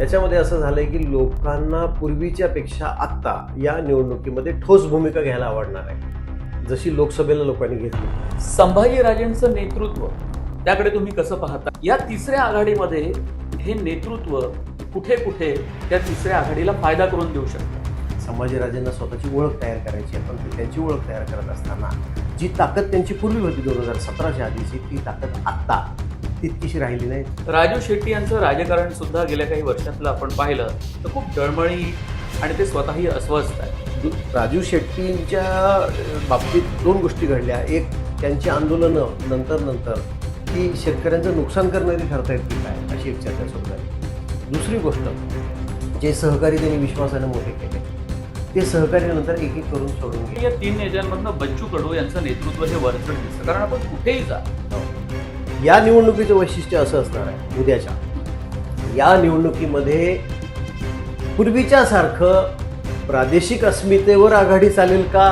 याच्यामध्ये असं झालंय की लोकांना पूर्वीच्या पेक्षा आत्ता या निवडणुकीमध्ये ठोस भूमिका घ्यायला आवडणार आहे. जशी लोकसभेला लोकांनी घेतली. संभाजीराजेंचं नेतृत्व त्याकडे तुम्ही कसं पाहता? या तिसऱ्या आघाडीमध्ये हे नेतृत्व कुठे कुठे त्या तिसऱ्या आघाडीला फायदा करून देऊ शकतं? संभाजीराजेंना स्वतःची ओळख तयार करायची आहे पण त्यांची ओळख तयार करत असताना जी ताकद त्यांची पूर्वी होती दोन हजार सतराच्या आधीची ती ताकद आत्ता तितकीशी राहिली नाही. राजू शेट्टी यांचं राजकारण सुद्धा गेल्या काही वर्षातलं आपण पाहिलं तर खूप डळमळी आणि ते स्वतःही अस्वस्थ आहे. राजू शेट्टींच्या बाबतीत दोन गोष्टी घडल्या. एक त्यांची आंदोलनं नंतर नंतर ही शेतकऱ्यांचं नुकसान करणारी ठरता येत की काय अशी एक चर्चा सुरू झाली. दुसरी गोष्ट जे सहकारी त्यांनी विश्वासाने मोठे केले ते सहकारी नंतर एक एक करून सोडून या तीन नेत्यांमधनं बच्चू कडू यांचं नेतृत्व हे वरचढ दिसतं कारण आपण कुठेही जा या निवडणुकीचं वैशिष्ट्य असं असणार आहे उद्याच्या. या निवडणुकीमध्ये पूर्वीच्या सारखं प्रादेशिक अस्मितेवर आघाडी चालेल का?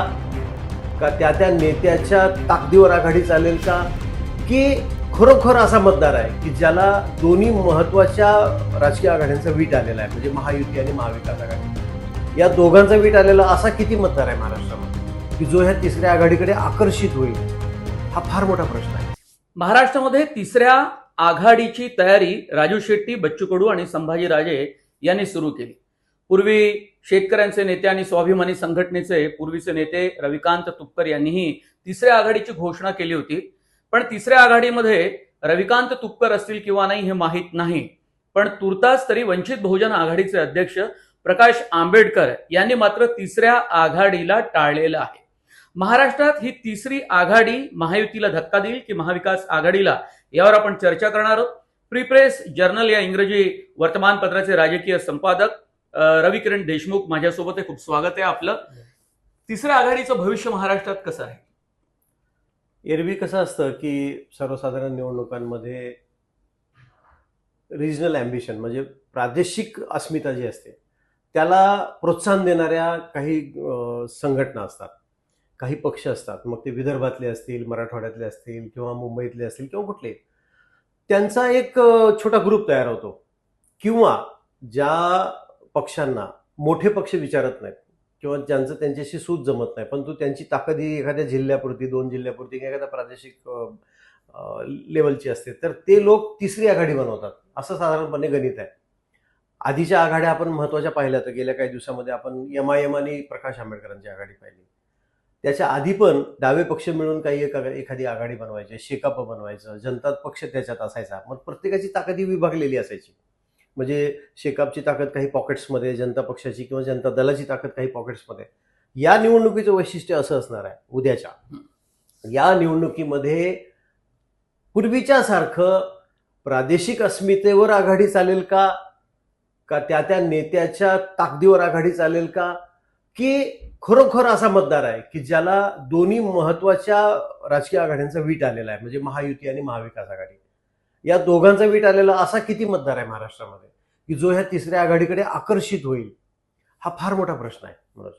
का त्या त्या नेत्याच्या ताकदीवर आघाडी चालेल का? की खरोखर असा मतदार आहे की ज्याला दोन्ही महत्त्वाच्या राजकीय आघाड्यांचा वीट आलेला आहे म्हणजे महायुती आणि महाविकास आघाडी. या दोघांचा वीट आलेला असा किती मतदार आहे महाराष्ट्रामध्ये की जो ह्या तिसऱ्या आघाडीकडे आकर्षित होईल? हा फार मोठा प्रश्न आहे. महाराष्ट्रामध्ये तिसऱ्या आघाडीची तयारी राजू शेट्टी बच्चू कडू आणि संभाजीराजे यांनी सुरू केली. पूर्वी शेतकऱ्यांचे नेते आणि स्वाभिमानी संघटनेचे पूर्वीचे नेते रविकांत तुपकर यांनीही तिसऱ्या आघाडीची घोषणा केली होती. पण तिसऱ्या आघाडीमध्ये रविकांत तुपकर असतील किंवा नाही हे माहीत नाही. पण तुर्तास तरी वंचित बहुजन आघाडीचे अध्यक्ष प्रकाश आंबेडकर यांनी मात्र तिसऱ्या आघाडीला टाळलेलं आहे. महाराष्ट्रात ही तिसरी आघाडी महायुतीला धक्का देईल की महाविकास आघाडीला? यावर आपण चर्चा करणार आहोत. प्रिप्रेस जर्नल या इंग्रजी वर्तमानपत्राचे राजकीय संपादक रवी किरण देशमुख माझ्यासोबत आहे खूप स्वागत आहे आपलं. तिसऱ्या आघाडीचं भविष्य महाराष्ट्रात कसं आहे? एरवी कसं असतं की सर्वसाधारण निवडणुकांमध्ये रिजनल अँबिशन म्हणजे प्रादेशिक अस्मिता जी असते त्याला प्रोत्साहन देणाऱ्या काही संघटना असतात. काही पक्ष असतात. मग ते विदर्भातले असतील मराठवाड्यातले असतील किंवा मुंबईतले असतील किंवा कुठले. त्यांचा एक छोटा ग्रुप तयार होतो. किंवा ज्या पक्षांना मोठे पक्ष विचारत नाहीत किंवा ज्यांचं त्यांच्याशी सूत जमत नाही पण तो त्यांची ताकद ही एखाद्या जिल्ह्यापुरती दोन जिल्ह्यापुरती किंवा एखाद्या प्रादेशिक लेवलची असते तर ते लोक तिसरी आघाडी बनवतात. असं साधारणपणे गणित आहे. आधीच्या आघाड्या आपण महत्त्वाच्या पाहिल्या तर गेल्या काही दिवसामध्ये आपण यमायमानी प्रकाश आंबेडकरांची आघाडी पाहिली. त्याच्या आधी पण डावे पक्ष मिळून काही एक एखादी आघाडी बनवायची शेकाप बनवायचं जनता पक्ष त्याच्यात असायचा. मग प्रत्येकाची ताकद ही विभागलेली असायची. म्हणजे शेकापची ताकद काही पॉकेट्समध्ये जनता पक्षाची किंवा जनता दलाची ताकद काही पॉकेट्समध्ये. या निवडणुकीचं वैशिष्ट्य असं असणार आहे उद्याच्या. या निवडणुकीमध्ये पूर्वीच्या सारखं प्रादेशिक अस्मितेवर आघाडी चालेल का? का त्या त्या नेत्याच्या ताकदीवर आघाडी चालेल का? की खरोखर असा मतदार आहे की ज्याला दोन्ही महत्त्वाच्या राजकीय आघाड्यांचा वीट आलेला आहे म्हणजे महायुती आणि महाविकास आघाडी. या दोघांचा वीट आलेला असा किती मतदार आहे महाराष्ट्रामध्ये की जो ह्या तिसऱ्या आघाडीकडे आकर्षित होईल? हा फार मोठा प्रश्न आहे म्हणून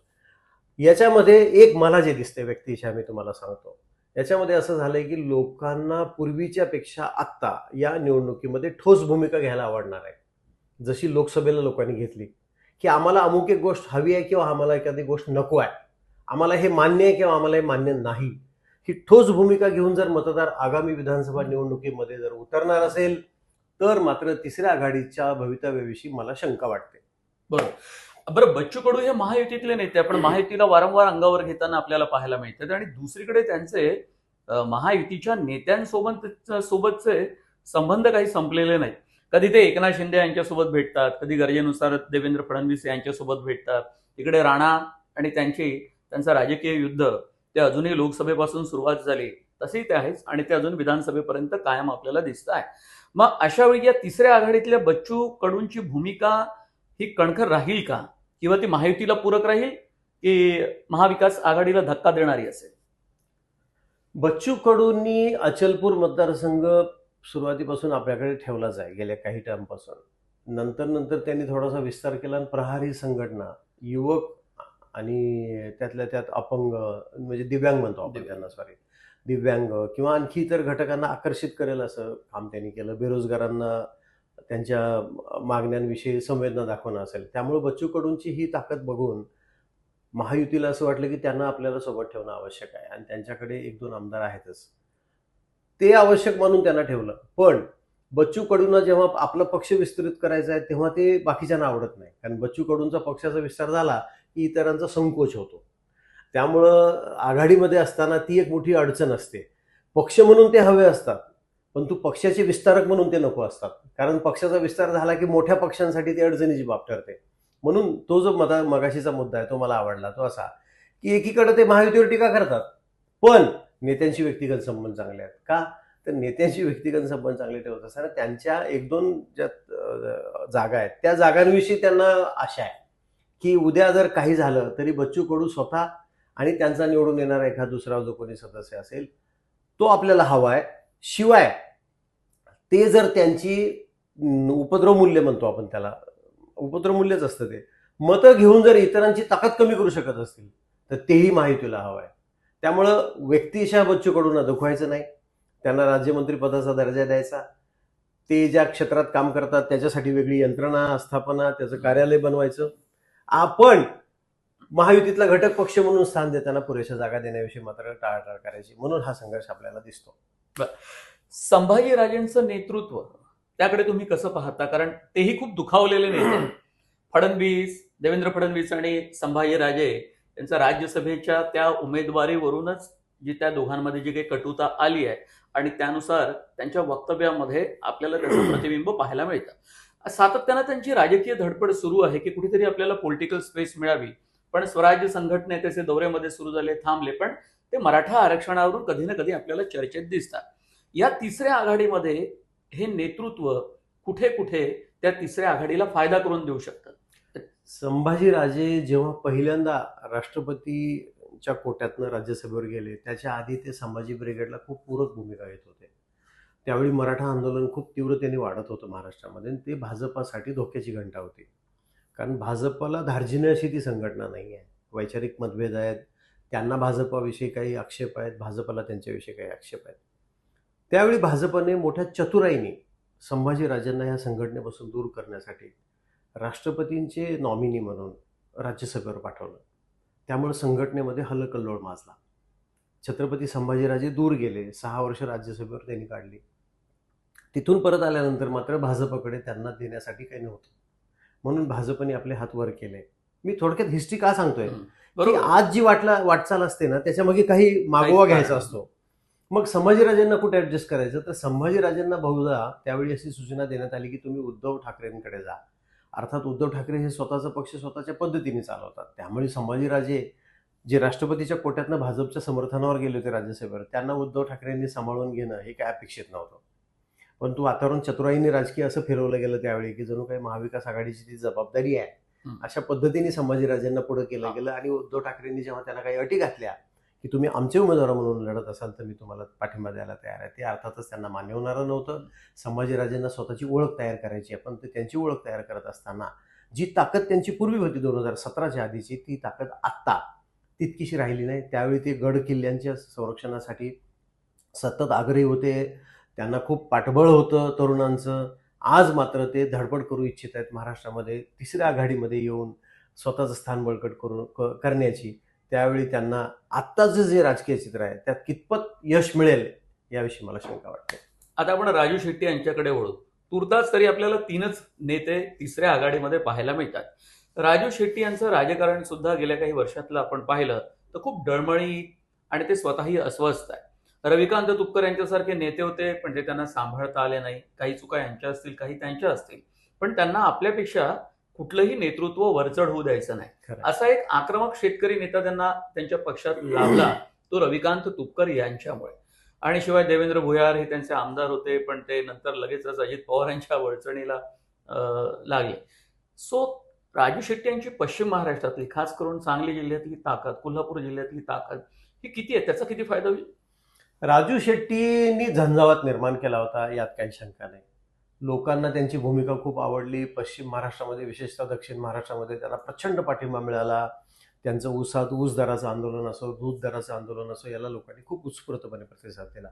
याच्यामध्ये एक मला जे दिसते व्यक्तीच्या मी तुम्हाला सांगतो. याच्यामध्ये असं झालंय की लोकांना पूर्वीच्या पेक्षा आत्ता या निवडणुकीमध्ये ठोस भूमिका घ्यायला आवडणार आहे. जशी लोकसभेला लोकांनी घेतली की आम्हाला अमुक एक गोष्ट हवी आहे किंवा आम्हाला एखादी गोष्ट नको आहे. आम्हाला हे मान्य आहे किंवा आम्हाला हे मान्य नाही. ही ठोस भूमिका घेऊन जर मतदार आगामी विधानसभा निवडणुकीमध्ये जर उतरणार असेल तर मात्र तिसऱ्या आघाडीच्या भवितव्याविषयी मला शंका वाटते. बरोबर. बरं बच्चू कडू हे महायुतीतले नेते पण महायुतीला वारंवार अंगावर घेताना आपल्याला पाहायला मिळतात आणि दुसरीकडे त्यांचे महायुतीच्या नेत्यांसोबत सोबतचे संबंध काही संपलेले नाहीत. कधी ते एकनाथ शिंदे यांच्यासोबत भेटतात कधी गरजेनुसार देवेंद्र फडणवीस यांच्यासोबत भेटतात. तिकडे राणा आणि त्यांची त्यांचं राजकीय युद्ध ते अजूनही लोकसभेपासून सुरुवात झाली. तसेही ते आहेच आणि ते अजून विधानसभेपर्यंत कायम आपल्याला दिसत आहे. मग अशा वेळी या तिसऱ्या आघाडीतल्या बच्चू कडूंची भूमिका ही कणखर राहील का? किंवा ती महायुतीला पूरक राहील की महाविकास आघाडीला धक्का देणारी असेल? बच्चू कडूंनी अचलपूर मतदारसंघ सुरुवातीपासून आपल्याकडे ठेवलाच आहे गेल्या काही टर्मपासून नंतर नंतर त्यांनी थोडासा विस्तार केला आणि प्रहारी संघटना युवक आणि त्यातल्या त्यात अपंग म्हणजे दिव्यांग म्हणतो आपण. त्यांना सॉरी दिव्यांग किंवा आणखी इतर घटकांना आकर्षित करेल असं काम त्यांनी केलं. बेरोजगारांना त्यांच्या मागण्यांविषयी संवेदना दाखवणं असेल. त्यामुळे बच्चू कडूंची ही ताकद बघून महायुतीला असं वाटलं की त्यांना आपल्याला सोबत ठेवणं आवश्यक आहे आणि त्यांच्याकडे एक दोन आमदार आहेतच. ते आवश्यक मानून त्यांना ठेवलं. पण बच्चू कडूंना जेव्हा आपला पक्ष विस्तृत करायचा आहे तेव्हा ते बाकीच्यांना आवडत नाही. कारण बच्चू कडूंचा पक्षाचा विस्तार झाला की इतरांचा संकोच होतो. त्यामुळं आघाडीमध्ये असताना ती एक मोठी अडचण असते. पक्ष म्हणून ते हवे असतात पण तू पक्षाचे विस्तारक म्हणून ते नको असतात. कारण पक्षाचा विस्तार झाला की मोठ्या पक्षांसाठी ते अडचणीची बाब ठरते. म्हणून तो जो मता मगाशीचा मुद्दा आहे तो मला आवडला. तो असा की एकीकडे ते महायुतीवर टीका करतात. पण नेत्यांशी व्यक्तिगत संबंध चांगले आहेत. का? तर नेत्यांशी व्यक्तिगत संबंध चांगले ठेवत असताना त्यांच्या एक दोन ज्या जागा आहेत त्या जागांविषयी त्यांना आशा आहे की उद्या जर काही झालं तरी बच्चू कडू स्वतः आणि त्यांचा निवडून येणारा एखादा दुसरा जो कोणी सदस्य असेल तो आपल्याला हवा आहे. शिवाय ते जर त्यांची उपद्रव मूल्य म्हणतो आपण त्याला उपद्रव मूल्यच असतं ते. मतं घेऊन जर इतरांची ताकद कमी करू शकत असतील तर तेही माहितीला हवं आहे. त्यामुळं व्यक्तिशः बच्चू कडूंना दुखवायचं नाही. त्यांना राज्यमंत्री पदाचा दर्जा द्यायचा. ते ज्या क्षेत्रात काम करतात त्याच्यासाठी वेगळी यंत्रणा स्थापना त्याचं कार्यालय बनवायचं. आपण महायुतीतला घटक पक्ष म्हणून स्थान देताना पुरेशा जागा देण्याविषयी मात्र टाळाटाळ करायची. म्हणून हा संघर्ष आपल्याला दिसतो. संभाजीराजेंचं नेतृत्व त्याकडे तुम्ही कसं पाहता? कारण तेही खूप दुखावलेले नेते. फडणवीस देवेंद्र फडणवीस आणि संभाजीराजे यांचा राज्यसभेच्या त्या उमेदवारीवरूनच जी त्या दोघांमध्ये जी काही कटुता आली आहे आणि त्यानुसार त्यांच्या वक्तव्यामध्ये आपल्याला त्याचं प्रतिबिंब पाहायला मिळतं. सातत्यानं त्यांची राजकीय धडपड सुरू आहे की कुठेतरी आपल्याला पॉलिटिकल स्पेस मिळावी. पण स्वराज्य संघटनेचे दौऱ्यामध्ये सुरू झाले थांबले पण ते मराठा आरक्षणावरून कधी ना कधी आपल्याला चर्चेत दिसतात. या तिसऱ्या आघाडीमध्ये हे नेतृत्व कुठे कुठे त्या तिसऱ्या आघाडीला फायदा करून देऊ शकतात संभाजीराजे जेव्हा पहिल्यांदा राष्ट्रपतीच्या कोट्यातनं राज्यसभेवर गेले त्याच्या आधी ते संभाजी ब्रिगेडला खूप पूरक भूमिका घेत होते. त्यावेळी मराठा आंदोलन खूप तीव्रतेने वाढत होतं महाराष्ट्रामध्ये आणि ते भाजपासाठी धोक्याची घंटा होती. कारण भाजपला धार्जिने अशी ती संघटना नाही आहे. वैचारिक मतभेद आहेत. त्यांना भाजपाविषयी काही आक्षेप आहेत. भाजपला त्यांच्याविषयी काही आक्षेप आहेत. त्यावेळी भाजपने मोठ्या चतुराईने संभाजीराजांना या संघटनेपासून दूर करण्यासाठी राष्ट्रपतींचे नॉमिनी म्हणून राज्यसभेवर पाठवलं. त्यामुळे संघटनेमध्ये हलकल्लोळ माजला. छत्रपती संभाजीराजे दूर गेले. सहा वर्ष राज्यसभेवर त्यांनी काढली. तिथून परत आल्यानंतर मात्र भाजपकडे त्यांना देण्यासाठी काही नव्हतं. म्हणून भाजपने आपले हात वर केले. मी थोडक्यात हिस्ट्री का सांगतोय? बरोबर. आज जी वाटला वाटचाल असते ना त्याच्यामागे काही मागोवा घ्यायचा. असतो. मग संभाजीराजांना कुठे ऍडजस्ट करायचं? तर संभाजीराजांना बहुधा त्यावेळी अशी सूचना देण्यात आली की तुम्ही उद्धव ठाकरेंकडे जा. अर्थात उद्धव ठाकरे हे स्वतःचा पक्ष स्वतःच्या पद्धतीने चालवतात त्यामुळे संभाजीराजे जे राष्ट्रपतीच्या कोट्यातनं भाजपच्या समर्थनावर गेले होते राज्यसभेवर त्यांना उद्धव ठाकरेंनी सांभाळून घेणं हे काय अपेक्षित नव्हतं परंतु वातावरण चतुराईने राजकीय असं फिरवलं गेलं त्यावेळी की जणू काही महाविकास आघाडीची ती जबाबदारी आहे. अशा पद्धतीने संभाजीराजांना पुढे केलं. गेलं आणि उद्धव ठाकरेंनी जेव्हा त्यांना काही अटी घातल्या की तुम्ही आमचे उमेदवार म्हणून लढत असाल तर मी तुम्हाला पाठिंबा द्यायला तयार आहे. ते अर्थातच त्यांना मान्य होणारं नव्हतं. संभाजीराजेंना स्वतःची ओळख तयार करायची आहे. पण ते त्यांची ओळख तयार करत असताना जी ताकद त्यांची पूर्वी होती दोन हजार सतराच्या आधीची ती ताकद आत्ता तितकीशी राहिली नाही. त्यावेळी ते गड किल्ल्यांच्या संरक्षणासाठी सतत आग्रही होते. त्यांना खूप पाठबळ होतं तरुणांचं. आज मात्र ते धडपड करू इच्छित आहेत महाराष्ट्रामध्ये तिसऱ्या आघाडीमध्ये येऊन स्वतःचं स्थान बळकट करू क- करण्याची. त्यावेळी त्यांना आत्ताचं जे राजकीय चित्र आहे त्यात कितपत यश मिळेल याविषयी मला शंका वाटते. आता आपण राजू शेट्टी यांच्याकडे वळू. तुर्तास तरी आपल्याला तीनच नेते तिसऱ्या आघाडीमध्ये पाहायला मिळतात. राजू शेट्टी यांचं राजकारण सुद्धा गेल्या काही वर्षातलं आपण पाहिलं तर खूप डळमळी आणि ते स्वतःही अस्वस्थ आहे. रविकांत तुपकर यांच्यासारखे नेते होते पण ते त्यांना सांभाळता आले नाही. काही चुका यांच्या असतील काही त्यांच्या असतील. पण त्यांना आपल्यापेक्षा कुठलंही नेतृत्व वरचढ होऊ द्यायचं नाही. असा एक आक्रमक शेतकरी नेता त्यांना त्यांच्या पक्षात लाभला तो रविकांत तुपकर यांच्यामुळे. आणि शिवाय देवेंद्र भुयार हे त्यांचे आमदार होते पण ते नंतर लगेचच अजित पवारांच्या वळचणीला लागले. सो राजू शेट्टी यांची पश्चिम महाराष्ट्रातली खास करून सांगली जिल्ह्यातली ताकद कोल्हापूर जिल्ह्यातली ताकद ही किती आहे? त्याचा किती फायदा होईल? राजू शेट्टींनी झंझावात निर्माण केला होता यात काही शंका नाही. लोकांना त्यांची भूमिका खूप आवडली. पश्चिम महाराष्ट्रामध्ये विशेषतः दक्षिण महाराष्ट्रामध्ये त्याला प्रचंड पाठिंबा मिळाला. त्यांचं ऊसात ऊस दराचं आंदोलन असो दूध दराचं आंदोलन असो याला लोकांनी खूप उत्स्फूर्तपणे प्रतिसाद दिला.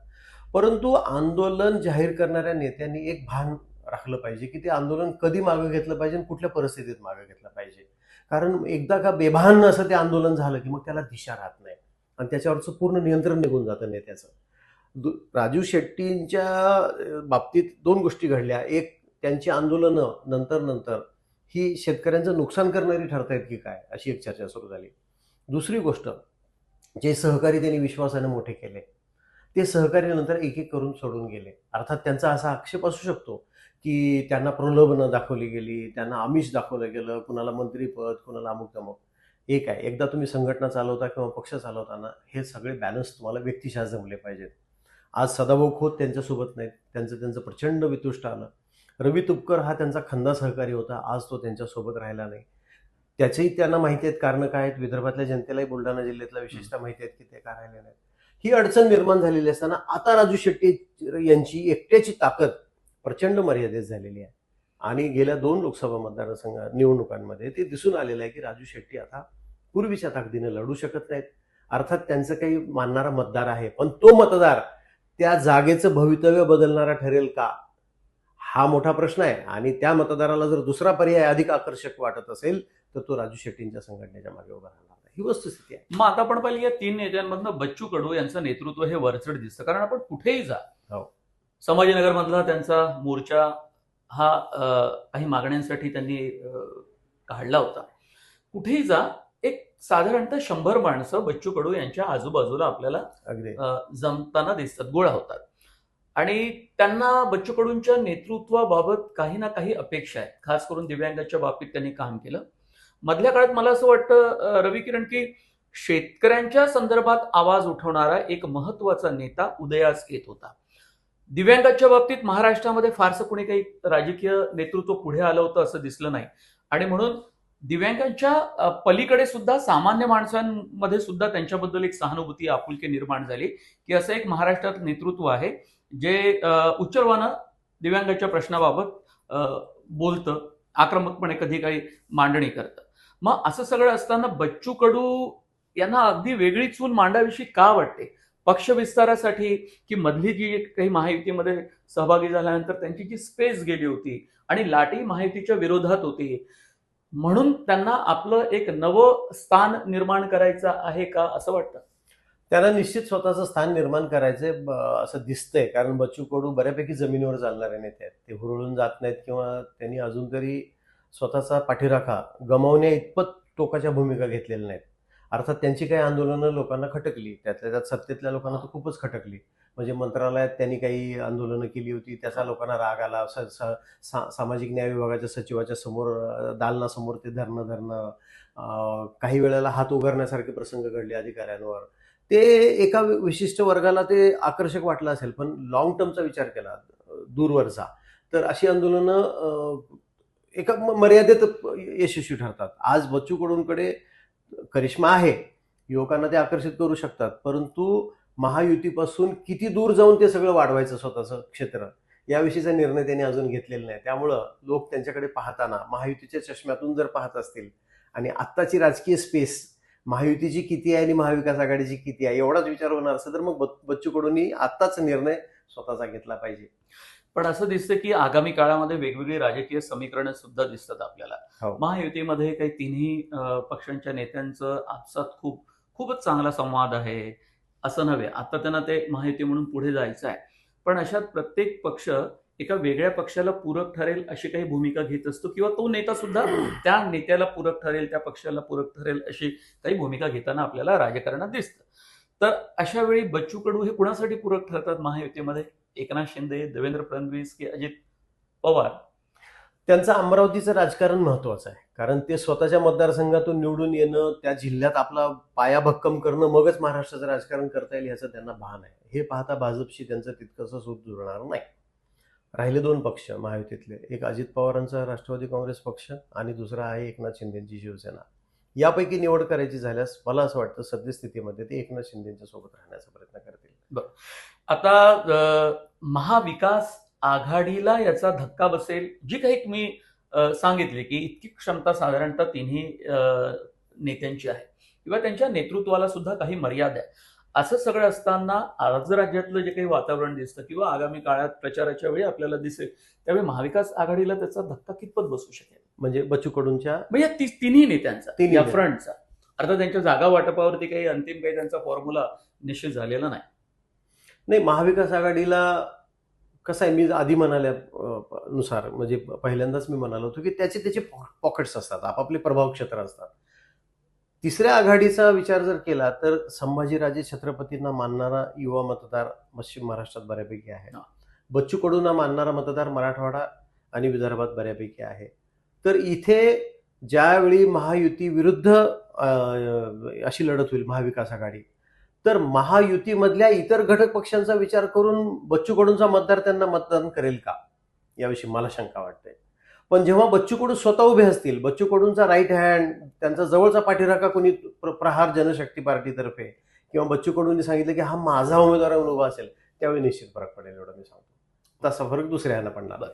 परंतु आंदोलन जाहीर करणाऱ्या नेत्यांनी एक भान राखलं पाहिजे की ते आंदोलन कधी मागं घेतलं पाहिजे आणि कुठल्या परिस्थितीत मागं घेतलं पाहिजे. कारण एकदा का बेभान असं ते आंदोलन झालं की मग त्याला दिशा राहत नाही. आणि त्याच्यावरचं पूर्ण नियंत्रण निघून जातं नेत्याचं. दु- राजू शेट्टींच्या बाबतीत दोन गोष्टी घडल्या. एक त्यांची आंदोलनं नंतर नंतर ही शेतकऱ्यांचं नुकसान करणारी ठरतायत की काय अशी एक चर्चा सुरू झाली. दुसरी गोष्ट जे सहकारी त्यांनी विश्वासाने मोठे केले ते सहकारी नंतर एक एक करून सोडून गेले. अर्थात त्यांचा असा आक्षेप असू शकतो की त्यांना प्रलोभनं दाखवली गेली त्यांना आमिष दाखवलं गेलं कुणाला मंत्रीपद कुणाला अमुक तमुक एक आहे एकदा तुम्ही संघटना चालवता किंवा पक्ष चालवताना हे सगळे बॅलन्स तुम्हाला व्यक्तिशः जमले पाहिजेत. आज सदाभाऊ खोत त्यांच्यासोबत नाहीत. त्यांचं त्यांचं प्रचंड वितुष्ट आलं. रवी तुपकर हा त्यांचा खंदा सहकारी होता. आज तो त्यांच्यासोबत राहिला नाही. त्याचेही त्यांना माहिती आहेत कारणं काय आहेत. विदर्भातल्या जनतेलाही बुलढाणा जिल्ह्यातल्या विशेषतः माहिती आहेत की ते का राहिले नाहीत. ही अडचण निर्माण झालेली असताना आता राजू शेट्टी यांची एकट्याची ताकद प्रचंड मर्यादित झालेली आहे. आणि गेल्या दोन लोकसभा मतदारसंघ निवडणुकांमध्ये ते दिसून आलेलं आहे की राजू शेट्टी आता पूर्वीच्या ताकदीने लढू शकत नाहीत. अर्थात त्यांचं काही मानणारा मतदार आहे. पण तो मतदार त्या जागेचं भवितव्य बदलणारा ठरेल का? हा मोठा प्रश्न आहे. आणि त्या मतदाराला जर दुसरा पर्याय अधिक आकर्षक वाटत असेल तर तो राजू शेट्टींच्या संघटनेच्या मागे उभा राहणार. ही वस्तुस्थिती आहे. मग आता आपण पाहिलं या तीन नेत्यांमधनं बच्चू कडू यांचं नेतृत्व हे वरचढ दिसतं. कारण आपण कुठेही जा हो. संभाजीनगर मधला त्यांचा मोर्चा हा काही मागण्यांसाठी त्यांनी काढला होता. कुठेही जा एक साधारणतः शंभर माणसं बच्चू कडू यांच्या आजूबाजूला आपल्याला जमताना दिसतात गोळा होतात. आणि त्यांना बच्चू कडूंच्या नेतृत्वाबाबत काही ना काही अपेक्षा आहेत खास करून दिव्यांगाच्या बाबतीत त्यांनी काम केलं. मधल्या काळात मला असं वाटतं रवी किरण की शेतकऱ्यांच्या संदर्भात आवाज उठवणारा एक महत्त्वाचा नेता उदयास येत होता. दिव्यांगाच्या बाबतीत महाराष्ट्रामध्ये फारसं कुणी काही राजकीय नेतृत्व पुढे आलं होतं असं दिसलं नाही. आणि म्हणून दिव्यांगांच्या पलीकडे सुद्धा सामान्य माणसांमध्ये सुद्धा त्यांच्याबद्दल एक सहानुभूती आपुलकी निर्माण झाली. की असं एक महाराष्ट्रात नेतृत्व आहे जे उच्चर्वानं दिव्यांगाच्या प्रश्नाबाबत बोलतं आक्रमकपणे कधी काही मांडणी करतं. मग असं सगळं असताना बच्चू कडू यांना अगदी वेगळी चूल मांडाविषयी का वाटते? पक्ष विस्तारासाठी की मधली जी काही महायुतीमध्ये सहभागी झाल्यानंतर त्यांची जी स्पेस गेली होती आणि लाटी महायुतीच्या विरोधात होती म्हणून त्यांना आपलं एक नवं स्थान निर्माण करायचं आहे का असं वाटतं? त्यांना निश्चित स्वतःचं स्थान निर्माण करायचंय असं दिसतंय. कारण बच्चू कडू बऱ्यापैकी जमिनीवर चालणारे नेते आहेत. ते हुरळून जात नाहीत किंवा त्यांनी अजून तरी स्वतःचा पाठीराखा गमावण्या इतपत टोकाच्या भूमिका घेतलेल्या नाहीत. अर्थात त्यांची काही आंदोलनं लोकांना खटकली. त्यातल्या त्यात सत्तेतल्या लोकांना तर खूपच खटकली. म्हणजे मंत्रालयात त्यांनी काही आंदोलनं केली होती. त्याचा लोकांना राग आला. स- स- सा- सामाजिक न्याय विभागाच्या सचिवाच्या समोर दालनासमोर ते धरणं धरणं काही वेळेला हात उघडण्यासारखे प्रसंग घडले अधिकाऱ्यांवर. ते एका विशिष्ट वर्गाला ते आकर्षक वाटलं असेल पण लॉंग टर्मचा विचार केला दूरवरचा. तर अशी आंदोलनं एका म- मर्यादेत यशस्वी ठरतात. आज बच्चू कडूंकडे करिश्मा आहे. युवकांना ते आकर्षित करू शकतात. परंतु महायुतीपासून किती दूर जाऊन ते सगळं वाढवायचं स्वतःचं क्षेत्र? याविषयीचा निर्णय त्यांनी अजून घेतलेला नाही. त्यामुळं लोक त्यांच्याकडे पाहताना महायुतीच्या चष्म्यातून जर पाहत असतील आणि आत्ताची राजकीय स्पेस महायुतीची किती आहे आणि महाविकास आघाडीची किती आहे एवढाच विचार होणार असेल तर मग बच- बच्चू कडूंनी आत्ताच निर्णय स्वतःचा घेतला पाहिजे. पण असं दिसतं की आगामी काळामध्ये वेगवेगळी राजकीय समीकरणं सुद्धा दिसतात आपल्याला. हो. महायुतीमध्ये काही तिन्ही पक्षांच्या नेत्यांचं आपसात खूप खूपच चांगला संवाद आहे. असं नव्हे. आता त्यांना ते माहिती म्हणून पुढे जायचं आहे. पण अशात प्रत्येक पक्ष एका वेगळ्या पक्षाला पूरक ठरेल अशी काही भूमिका घेत असतो किंवा तो नेता सुद्धा त्या नेत्याला पूरक ठरेल त्या पक्षाला पूरक ठरेल अशी काही भूमिका घेताना आपल्याला राजकारणात दिसतं. तर अशा वेळी बच्चू कडू हे कुणासाठी पूरक ठरतात महायुतीमध्ये? एकनाथ शिंदे देवेंद्र फडणवीस की अजित पवार? त्यांचं अमरावतीचं राजकारण महत्वाचं आहे. कारण ते स्वतःच्या मतदारसंघातून निवडून येणं त्या जिल्ह्यात आपला पाया भक्कम करणं मगच महाराष्ट्राचं राजकारण करता येईल ह्याचं त्यांना भान आहे. हे पाहता भाजपशी त्यांचं तितकंसं सूत जुळणार नाही. राहिले दोन पक्ष महायुतीतले एक अजित पवारांचा राष्ट्रवादी काँग्रेस पक्ष आणि दुसरा आहे एकनाथ शिंदेची शिवसेना. यापैकी निवड करायची झाल्यास मला असं वाटतं सद्यस्थितीमध्ये ते एकनाथ शिंदेच्या सोबत राहण्याचा प्रयत्न करतील. आता महाविकास आघाडीला याचा धक्का बसेल जी काही तुम्ही अ, सांगितली की इतकी क्षमता साधारणतः तिन्ही नेत्यांची आहे. किंवा त्यांच्या नेतृत्वाला सुद्धा काही मर्यादा आहे. असं सगळं असताना आज राज्यातलं जे काही वातावरण दिसतं किंवा आगामी काळात प्रचाराच्या वेळी आपल्याला दिसेल त्यावेळी महाविकास आघाडीला त्याचा धक्का कितपत बसू शकेल? म्हणजे बच्चू कडूंच्या म्हणजे तिन्ही नेत्यांचा या. फ्रंटचा. अर्थात त्यांच्या जागा वाटपावरती काही अंतिम काही त्यांचा फॉर्म्युला निश्चित झालेला नाही. नाही महाविकास आघाडीला कसं आहे मी आधी म्हणाल्या नुसार म्हणजे पहिल्यांदाच मी म्हणालो होतो की त्याचे त्याचे पॉकेट्स असतात आपापले प्रभाव क्षेत्र असतात. तिसऱ्या आघाडीचा विचार जर केला तर संभाजीराजे छत्रपतींना मानणारा युवा मतदार पश्चिम महाराष्ट्रात बऱ्यापैकी आहे. बच्चू कडूंना मानणारा मतदार मराठवाडा आणि विदर्भात बऱ्यापैकी आहे. तर इथे ज्यावेळी महायुती विरुद्ध अशी लढत होईल महाविकास आघाडी तर महायुतीमधल्या इतर घटक पक्षांचा विचार करून बच्चू कडूंचा मतदार त्यांना मतदान करेल का? याविषयी मला शंका वाटते. पण जेव्हा बच्चू कडू स्वतः उभे असतील बच्चू कडूंचा राईट हँड त्यांचा जवळचा पाठीराखा कोणी प्रहार जनशक्ती पार्टीतर्फे किंवा बच्चू कडूंनी सांगितलं की हा माझा उमेदवार उभा असेल त्यावेळी निश्चित फरक पडेल एवढं मी सांगतो. तसा फरक दुसऱ्यानं पडणार.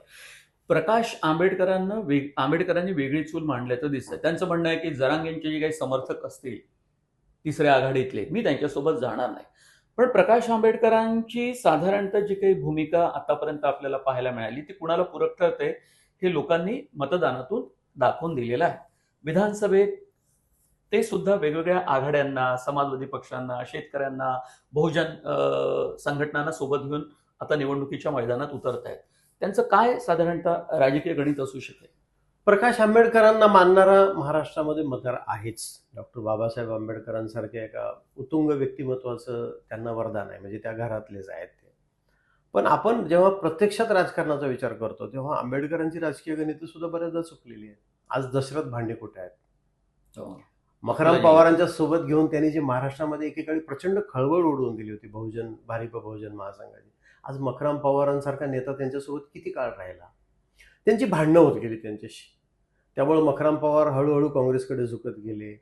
प्रकाश आंबेडकरांना वेग आंबेडकरांनी वेगळी चूल मांडल्याचं दिसतंय. त्यांचं म्हणणं आहे की जरांगेंचे जे काही समर्थक असतील तिसऱ्या आघाडीतले. मी त्यांच्यासोबत जाणार नाही. पण प्रकाश आंबेडकरांची साधारणतः जी काही भूमिका आतापर्यंत आपल्याला पाहायला मिळाली ती कुणाला पूरक ठरते हे लोकांनी मतदानातून दाखवून दिलेलं आहे. विधानसभेत ते सुद्धा वेगवेगळ्या आघाड्यांना समाजवादी पक्षांना शेतकऱ्यांना बहुजन संघटनांना सोबत घेऊन आता निवडणुकीच्या मैदानात उतरत आहेत त्यांचं काय साधारणतः राजकीय गणित असू शकेल? प्रकाश आंबेडकरांना मानणारा महाराष्ट्रामध्ये मतदार आहेच. डॉक्टर बाबासाहेब आंबेडकरांसारख्या एका उत्तुंग व्यक्तिमत्वाचं त्यांना वरदान आहे. म्हणजे त्या घरातलेच आहेत ते. पण आपण जेव्हा प्रत्यक्षात राजकारणाचा विचार करतो तेव्हा आंबेडकरांची राजकीय गणितं सुद्धा बऱ्याचदा चुकलेली आहेत. आज दशरथ भांडे कुठे आहेत? मखराम नाही. पवारांच्या सोबत घेऊन त्यांनी जे महाराष्ट्रामध्ये एकेकाळी प्रचंड खळबळ उडवून दिली होती बहुजन भारिप बहुजन महासंघाची. आज मखराम पवारांसारखा नेता त्यांच्यासोबत किती काळ राहिला? त्यांची भांडणं होत गेली त्यांच्याशी. त्यामुळं मखराम पवार हळूहळू काँग्रेसकडे झुकत गेले.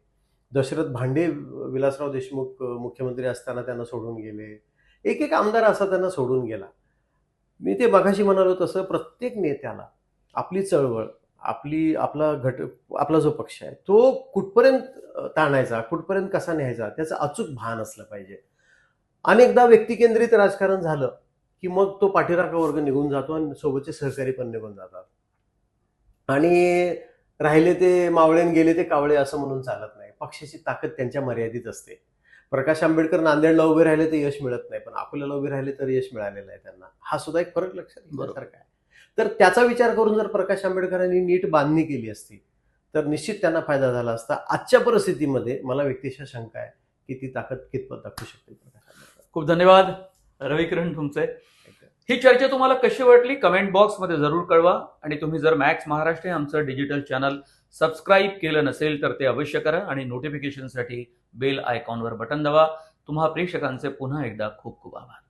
दशरथ भांडे विलासराव देशमुख मुख्यमंत्री असताना त्यांना सोडून गेले. एक एक आमदार असा त्यांना सोडून गेला. मी ते मघाशी म्हणालो तसं प्रत्येक नेत्याला आपली चळवळ आपली आपला घट आपला जो पक्ष आहे तो कुठपर्यंत ताणायचा कुठपर्यंत कसा न्यायचा त्याचं अचूक भान असलं पाहिजे. अनेकदा व्यक्तिकेंद्रित राजकारण झालं की मग तो पाठीराखा वर्ग निघून जातो आणि सोबतचे सहकारी पण निघून जातात. आणि राहिले ते मावळेन गेले ते कावळे असं म्हणून चालत नाही. पक्षाची ताकद त्यांच्या मर्यादित असते. प्रकाश आंबेडकर नांदेडला उभे राहिले तर यश मिळत नाही पण अकोल्याला उभे राहिले तर यश मिळालेलं आहे त्यांना. हा सुद्धा एक फरक लक्षात घेण्यासारखा आहे. तर त्याचा विचार करून जर प्रकाश आंबेडकरांनी नीट बांधणी केली असती तर निश्चित त्यांना फायदा झाला असता. आजच्या परिस्थितीमध्ये मला व्यक्तिशः शंका आहे की ती ताकद कितपत दाखवू शकते खूप धन्यवाद. रविकिरण तुमचे. ही चर्चा तुम्हाला कशी वाटली? कमेंट बॉक्समध्ये जरूर कळवा. आणि तुम्ही जर मॅक्स महाराष्ट्र हे आमचं डिजिटल चॅनल सबस्क्राईब केलं नसेल तर ते अवश्य करा आणि नोटिफिकेशनसाठी बेल आयकॉनवर बटन दाबा. तुम्हा प्रेक्षकांचे पुन्हा एकदा खूप खूप आभार.